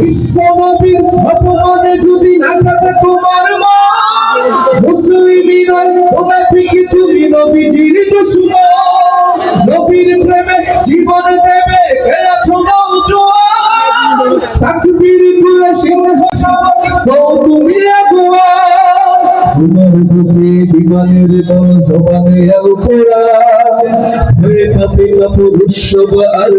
বিশ্ব অপমানে যদি না কাটে তোমার মা, মুসলিমই নয় মুনাফিক তুমি নবীজির দুশমন। নবীর প্রেমে জীবন দেবে কে আছো নওজোয়ান তাকবীর তুলে সিংহ সভা তুমি আগুয়া তোমার বুকে বিমানের দল জবানে আল কোরআন হয়ে কাপুর উৎসব আর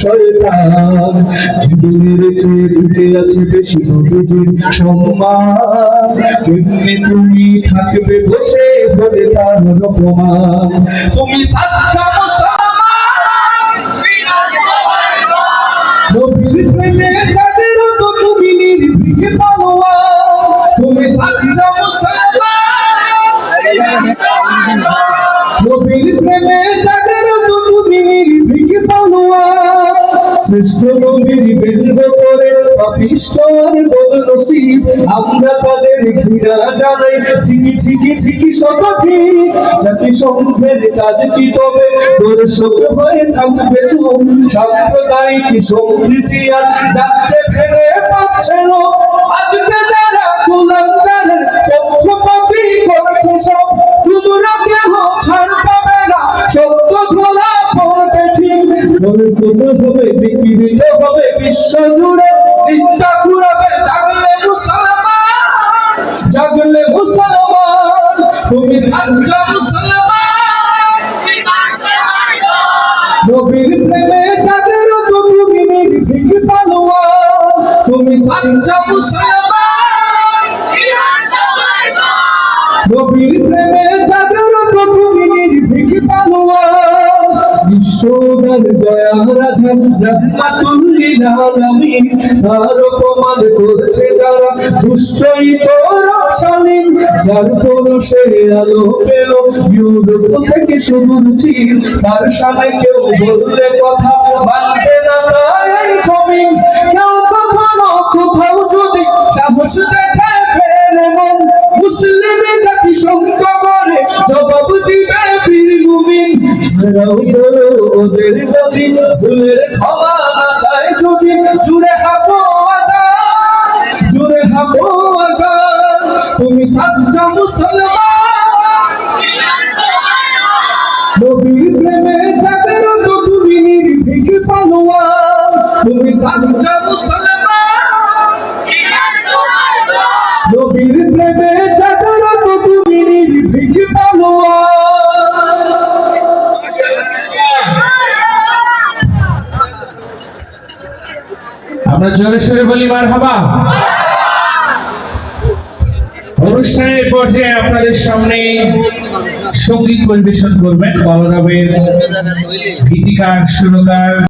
শয়তান। জীবনের চেয়ে বুকে আছে বেশি নবীজির সম্মান। কেমনে তুমি থাকবে বসে হলে তার অপমান? তুমি সাচ্চা প্রেমে যাদের তুমি নির্ভীক পালোয়ান শ্রেষ্ঠ নবীর বেদব করে পাপিষ্টর বদনসিব। আমরা তাদের ঘৃণা জানাই। ঠিকই ঠিকই ঠিকই ঠিক জাতি সংঘের কাজ কি তবে? দর্শক হয়ে থাকবে চুপ সাম্প্রদায়িক সম্প্রীতি আর যাচ্ছে ফেরে পাচ্ছে না বরকত হবে বিকৃত হবে, বিশ্ব জুড়ে নিত্যা ঘুরাবে, জাগলে মুসলমান জাগলে মুসলমান, তুমি সাচ্চা মুসলমান নবীর প্রেমে বিশ্বদার দয়া, রাধা রহমাতুল্লিল আলামিন তার অপমান করছে যারা দুষ্টই তো শালীন যার পরশে আলো পেল ইউরোপ থেকে চির। তার সামনে কেউ বললে কথা মানবে ওদের গতি ভুলের ক্ষমা না চায় যদি জুড়ে হাকো আজান জুড়ে হাকো আজান তুমি সাচ্চা মুসলমান। নবীর প্রেমে জাগর তো তুমি নির্ভীক পালোয়ান। তুমি সাচ্চা মুসলমান। নবীর প্রেমে জাগর তো তুমি নির্ভীক পালোয়ান। আমরা জোরে সোরে বলি মার হাবা অনুষ্ঠানের পর্যায়ে আপনাদের সামনে সংগীত পরিবেশন করবেন, বলরামের গীতিকার, সুরকার।